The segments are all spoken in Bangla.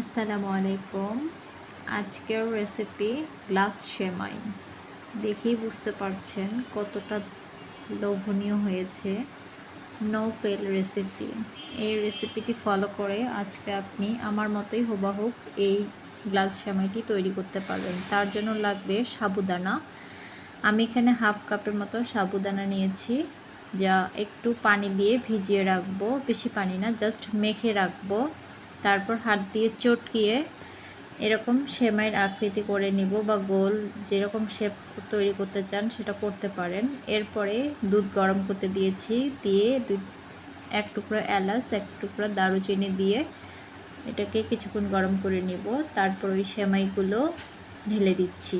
আসসালামু আলাইকুম। আজকের রেসিপি গ্লাস সেমাই দেখেই বুঝতে পারছেন কতটা লোভনীয় হয়েছে। নো ফেল রেসিপি এই রেসিপিটি ফলো করে আজকে আপনি আমার মতোই হুবাহুব এই গ্লাস সেমাইটি তৈরি করতে পারবেন। তার জন্য লাগবে সাবুদানা। আমি এখানে হাফ কাপের মতো সাবুদানা নিয়েছি। যা একটু পানি দিয়ে ভিজিয়ে রাখব। বেশি পানি না জাস্ট মেখে রাখব। তারপর হাত দিয়ে চটকিয়ে এরকম সেমাইয়ের আকৃতি করে নিব বা গোল যেরকম শেপ তৈরি করতে চান সেটা করতে পারেন। এরপরে দুধ গরম করতে দিয়েছি, দিয়ে দুধ এক টুকরো এলাচ, এক টুকরো দারুচিনি দিয়ে এটাকে কিছুক্ষণ গরম করে নিব। তারপর ওই সেমাইগুলো ঢেলে দিচ্ছি।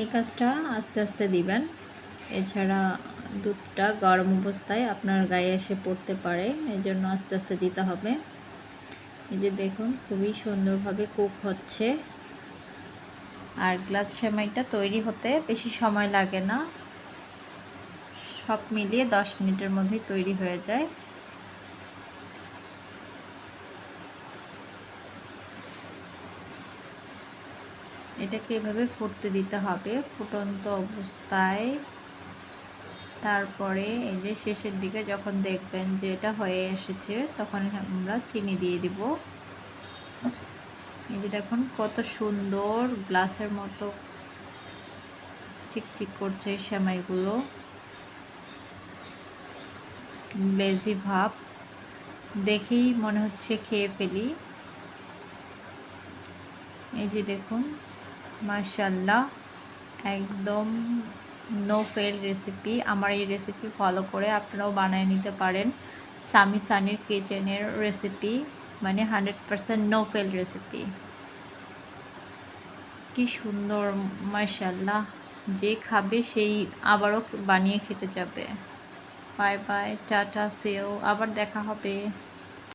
এই কাজটা আস্তে আস্তে দিবেন। এছাড়া দুধটা গরম অবস্থায় আপনার গায়ে এসে পড়তে পারে এই জন্য আস্তে আস্তে দিতে হবে। এই যে দেখুন, খুবই সুন্দরভাবে কুক হচ্ছে। আর গ্লাস সেমাইটা তৈরি হতে বেশি সময় লাগে না। সব মিলিয়ে দশ মিনিটের মধ্যেই তৈরি হয়ে যায়। এটাকে এভাবে ফুটতে দিতে হবে। ফুটন্ত অবস্থায় তারপরে এই যে শেষের দিকে যখন দেখবেন যে এটা হয়ে এসেছে, তখন আমরা চিনি দিয়ে দিব। এই যে দেখুন কত সুন্দর গ্লাসের মতো চিকচিক করছে সেমাইগুলো। লেজি ভাব। দেখেই মনে হচ্ছে খেয়ে ফেলি। এই যে দেখুন মাশাল্লাহ একদম নো ফেল রেসিপি আমার এই রেসিপি ফলো করে আপনারাও বানিয়ে নিতে পারেন। সামি সানির কিচেনের রেসিপি মানে hundred percent no fail recipe কি সুন্দর মাশাল্লাহ যে খাবে সেই আবারও বানিয়ে খেতে যাবে। বাই বাই টাটা সেও আবার দেখা হবে।